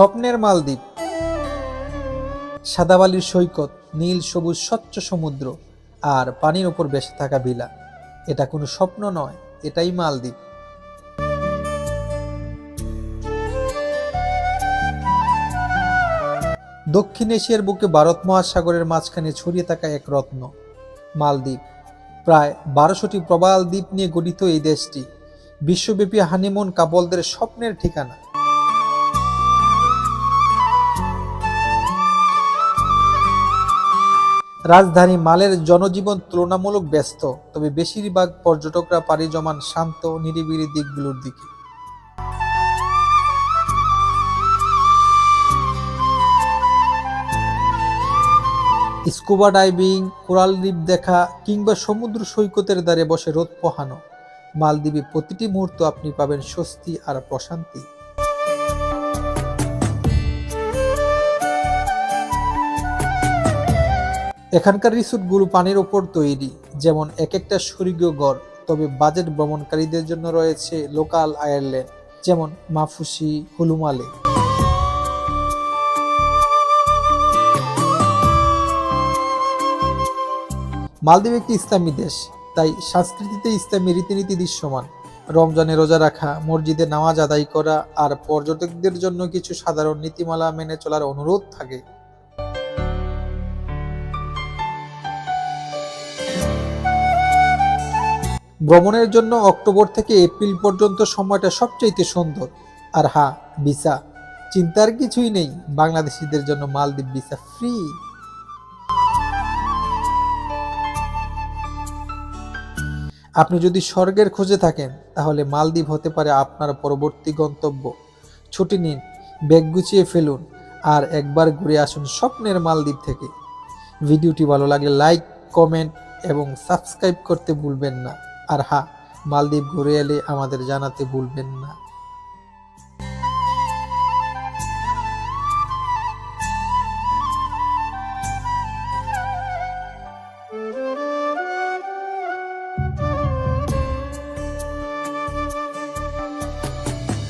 স্বপ্নের মালদ্বীপ। সাদাবালির সৈকত, নীল সবুজ স্বচ্ছ সমুদ্র আর পানির ওপর বেসে থাকা বিলা। এটা কোনো স্বপ্ন নয়, এটাই মালদ্বীপ। দক্ষিণ এশিয়ার বুকে ভারত মহাসাগরের মাঝখানে ছড়িয়ে থাকা এক রত্ন, মালদ্বীপ। প্রায় বারোশোটি প্রবাল দ্বীপ নিয়ে গঠিত এই দেশটি, বিশ্বব্যাপী হানিমুন কাপলদের স্বপ্নের ঠিকানা। রাজধানী মালের জনজীবন তুলনামূলক ব্যস্ত, তবে বেশিরভাগ পর্যটকরা পাড়ি জমান শান্ত নিরিবিলি দিকগুলোর দিকে। স্কুবা ডাইভিং, কোরাল দ্বীপ দেখা কিংবা সমুদ্র সৈকতের দ্বারে বসে রোদ পোহানো। মালদ্বীপে প্রতিটি মুহূর্ত আপনি পাবেন স্বস্তি আর প্রশান্তি। এখানকার রিসোর্টগুলো পানির ওপর তৈরি, যেমন এক একটা স্বর্গীয় গড় তবে বাজেট ভ্রমণকারীদের জন্য রয়েছে লোকাল আয়ারল্যান্ড, যেমন মাফুসি, হুলুমালে। মালদ্বীপ একটি ইসলামী দেশ, তাই সংস্কৃতিতে ইসলামী রীতিনীতি দৃশ্যমান। রমজানে রোজা রাখা, মসজিদে নামাজ আদায় করা আর পর্যটকদের জন্য কিছু সাধারণ নীতিমালা মেনে চলার অনুরোধ থাকে। ভ্রমণের জন্য অক্টোবর থেকে এপ্রিল পর্যন্ত সময়টা সবচাইতে সুন্দর। আর হ্যাঁ ভিসা। চিন্তার কিছুই নেই, বাংলাদেশিদের জন্য মালদ্বীপ ভিসা ফ্রি। আপনি যদি স্বর্গের খোঁজে থাকেন, তাহলে মালদ্বীপ হতে পারে আপনার পরবর্তী গন্তব্য। ছুটি নিন, ব্যাগ গুছিয়ে ফেলুন, আর একবার ঘুরে আসুন স্বপ্নের মালদ্বীপ থেকে। ভিডিওটি ভালো লাগলে লাইক, কমেন্ট এবং সাবস্ক্রাইব করতে ভুলবেন না। আর হ্যাঁ মালদ্বীপ ঘুরে এলে আমাদের জানাতে ভুলবেন না।